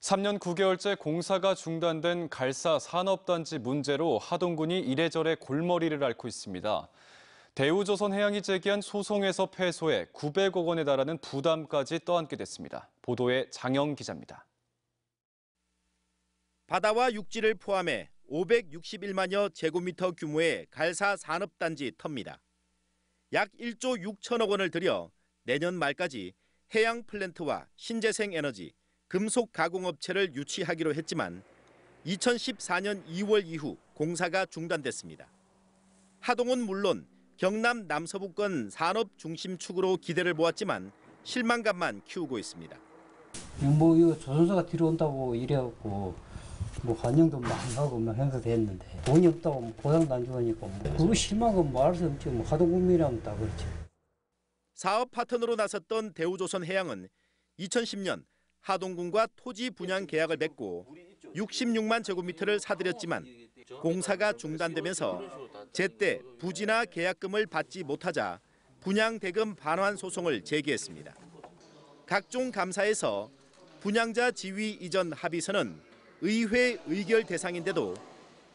3년 9개월째 공사가 중단된 갈사 산업단지 문제로 하동군이 이래저래 골머리를 앓고 있습니다. 대우조선해양이 제기한 소송에서 패소해 900억 원에 달하는 부담까지 떠안게 됐습니다. 보도에 장영 기자입니다. 바다와 육지를 포함해 561만여 제곱미터 규모의 갈사 산업단지 터입니다. 약 1조 6천억 원을 들여 내년 말까지 해양 플랜트와 신재생 에너지, 금속 가공업체를 유치하기로 했지만 2014년 2월 이후 공사가 중단됐습니다. 하동은 물론 경남 남서부권 산업 중심축으로 기대를 모았지만 실망감만 키우고 있습니다. 뭐 이거 조선사가 뒤로 온다고 이래갖고 뭐 환영도 많이 하고 막 행사됐는데 돈이 없다고 뭐 보상도 안 주니까 뭐 그거 실망은 뭐할수 없지 뭐 하도 국민이라면 다 그렇지. 사업 파트너로 나섰던 대우조선 해양은 2010년 하동군과 토지 분양 계약을 맺고 66만 제곱미터를 사들였지만 공사가 중단되면서 제때 부지나 계약금을 받지 못하자 분양 대금 반환 소송을 제기했습니다. 각종 감사에서 분양자 지위 이전 합의서는 의회 의결 대상인데도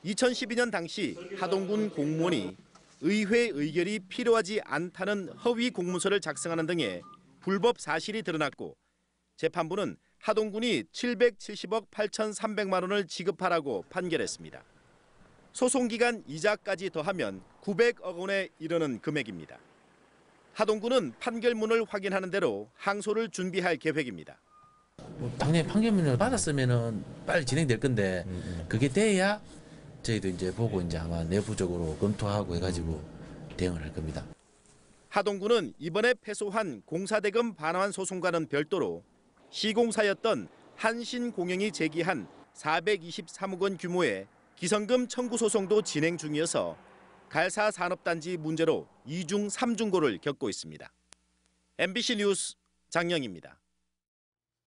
2012년 당시 하동군 공무원이 의회 의결이 필요하지 않다는 허위 공문서를 작성하는 등의 불법 사실이 드러났고 재판부는 하동군이 770억 8,300만 원을 지급하라고 판결했습니다. 소송 기간 이자까지 더하면 900억 원에 이르는 금액입니다. 하동군은 판결문을 확인하는 대로 항소를 준비할 계획입니다. 뭐 당연히 판결문을 받았으면은 빨리 진행될 건데 그게 돼야 저희도 이제 보고 이제 아마 내부적으로 검토하고 해가지고 대응을 할 겁니다. 하동군은 이번에 패소한 공사대금 반환 소송과는 별도로 시공사였던 한신공영이 제기한 423억 원 규모의 기성금 청구 소송도 진행 중이어서 갈사 산업단지 문제로 이중 삼중고를 겪고 있습니다. MBC 뉴스 장영입니다.